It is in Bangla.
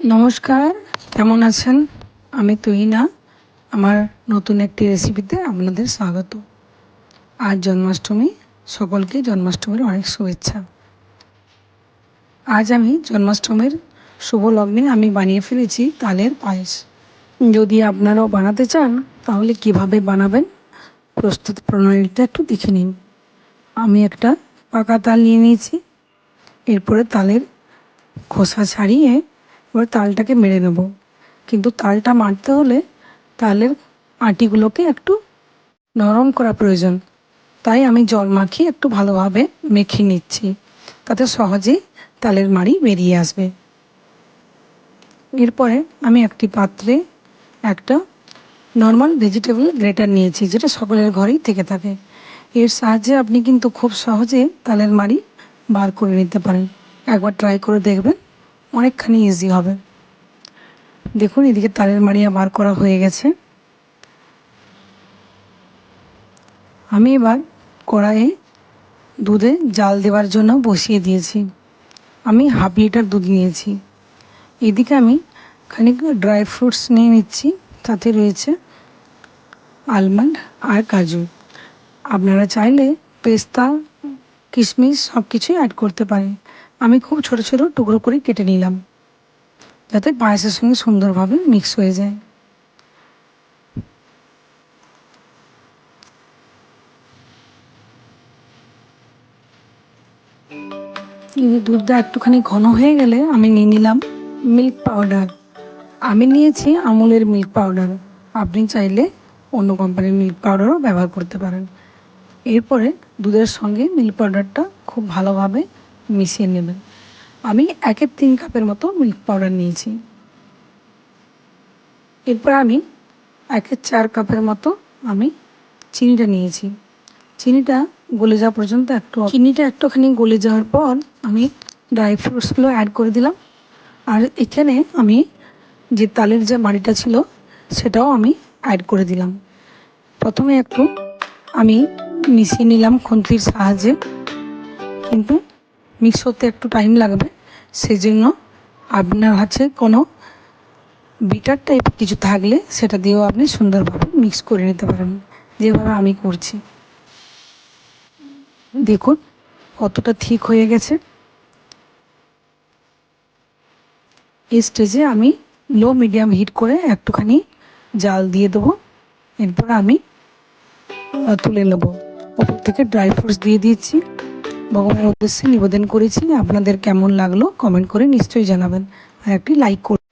নমস্কার, কেমন আছেন? আমি তুহিনা, আমার নতুন একটি রেসিপিতে আপনাদের স্বাগত। আজ জন্মাষ্টমী, সকলকে জন্মাষ্টমীর অনেক শুভেচ্ছা। আজ আমি জন্মাষ্টমীর শুভ লগ্নে আমি বানিয়ে ফেলেছি তালের পায়েস। যদি আপনারাও বানাতে চান, তাহলে কীভাবে বানাবেন? প্রস্তুত প্রণালীটা একটু দেখে নিন। আমি একটা পাকা তাল নিয়ে নিয়েছি। এরপরে তালের খোসা ছাড়িয়ে এবার তালটাকে মেরে নেব। কিন্তু তালটা মারতে হলে তালের আটিগুলোকে একটু নরম করা প্রয়োজন। তাই আমি জল মাখিয়ে একটু ভালোভাবে মেখে নিচ্ছি। তাতে সহজেই তালের মাড়ি বেরিয়ে আসবে। এরপরে আমি একটি পাত্রে একটা নর্মাল ভেজিটেবল গ্রেটার নিয়েছি, যেটা সকলের ঘরেই থেকে থাকে। এর সাহায্যে আপনি কিন্তু খুব সহজে তালের মাড়ি বার করে নিতে পারেন। একবার ট্রাই করে দেখবেন। অনেকখানি ইজি হবে। দেখুন, এদিকে তালের মাড়িয়া বার করা হয়ে গেছে। আমি এবার কড়াইয়ে দুধে জাল দেওয়ার জন্য বসিয়ে দিয়েছি। আমি হাফ লিটার দুধ নিয়েছি। এদিকে আমি খানিক ড্রাই ফ্রুটস নিয়ে নিচ্ছি। তাতে রয়েছে আলমন্ড আর কাজু। আপনারা চাইলে পেস্তা, কিশমিশ সব কিছুই অ্যাড করতে পারেন। আমি খুব ছোট ছোট টুকরো করে কেটে নিলাম, যাতে পায়েসের সঙ্গে সুন্দরভাবে মিক্স হয়ে যায়। দুধটা একটুখানি ঘন হয়ে গেলে আমি নিয়ে নিলাম মিল্ক পাউডার আমি নিয়েছি আমুলের মিল্ক পাউডার আপনি চাইলে অন্য কোম্পানির মিল্ক পাউডারও ব্যবহার করতে পারেন। এরপরে দুধের সঙ্গে মিল্ক পাউডারটা খুব ভালোভাবে মিশিয়ে নেবেন আমি একের তিন কাপের মতো মিল্ক পাউডার নিয়েছি। এরপর আমি একের চার কাপের মতো আমি চিনিটা নিয়েছি। চিনিটা গলে যাওয়া পর্যন্ত একটু চিনিটা একটুখানি গলে যাওয়ার পর আমি ড্রাই ফ্রুটসগুলো অ্যাড করে দিলাম। আর এখানে আমি যে তালের যে বাড়িটা ছিল, সেটাও আমি অ্যাড করে দিলাম। প্রথমে একটু আমি মিশিয়ে নিলাম খুন্তির সাহায্যে। কিন্তু মিক্স হতে একটু টাইম লাগবে। সেই জন্য আপনার কাছে কোনো বিটার টাইপ কিছু থাকলে সেটা দিয়েও আপনি সুন্দরভাবে মিক্স করে নিতে পারেন। যেভাবে আমি করছি। দেখুন, কতটা ঠিক হয়ে গেছে। এই স্টেজে আমি লো মিডিয়াম হিট করে একটুখানি জাল দিয়ে দেবো। এরপর আমি তুলে নেব। ওপর থেকে ড্রাই ফ্রুটস দিয়ে দিয়েছি ভগবানের উদ্দেশ্যে নিবেদন করেছি। আপনাদের কেমন লাগল কমেন্ট করে নিশ্চয়ই জানাবেন। আর একটি লাইক করে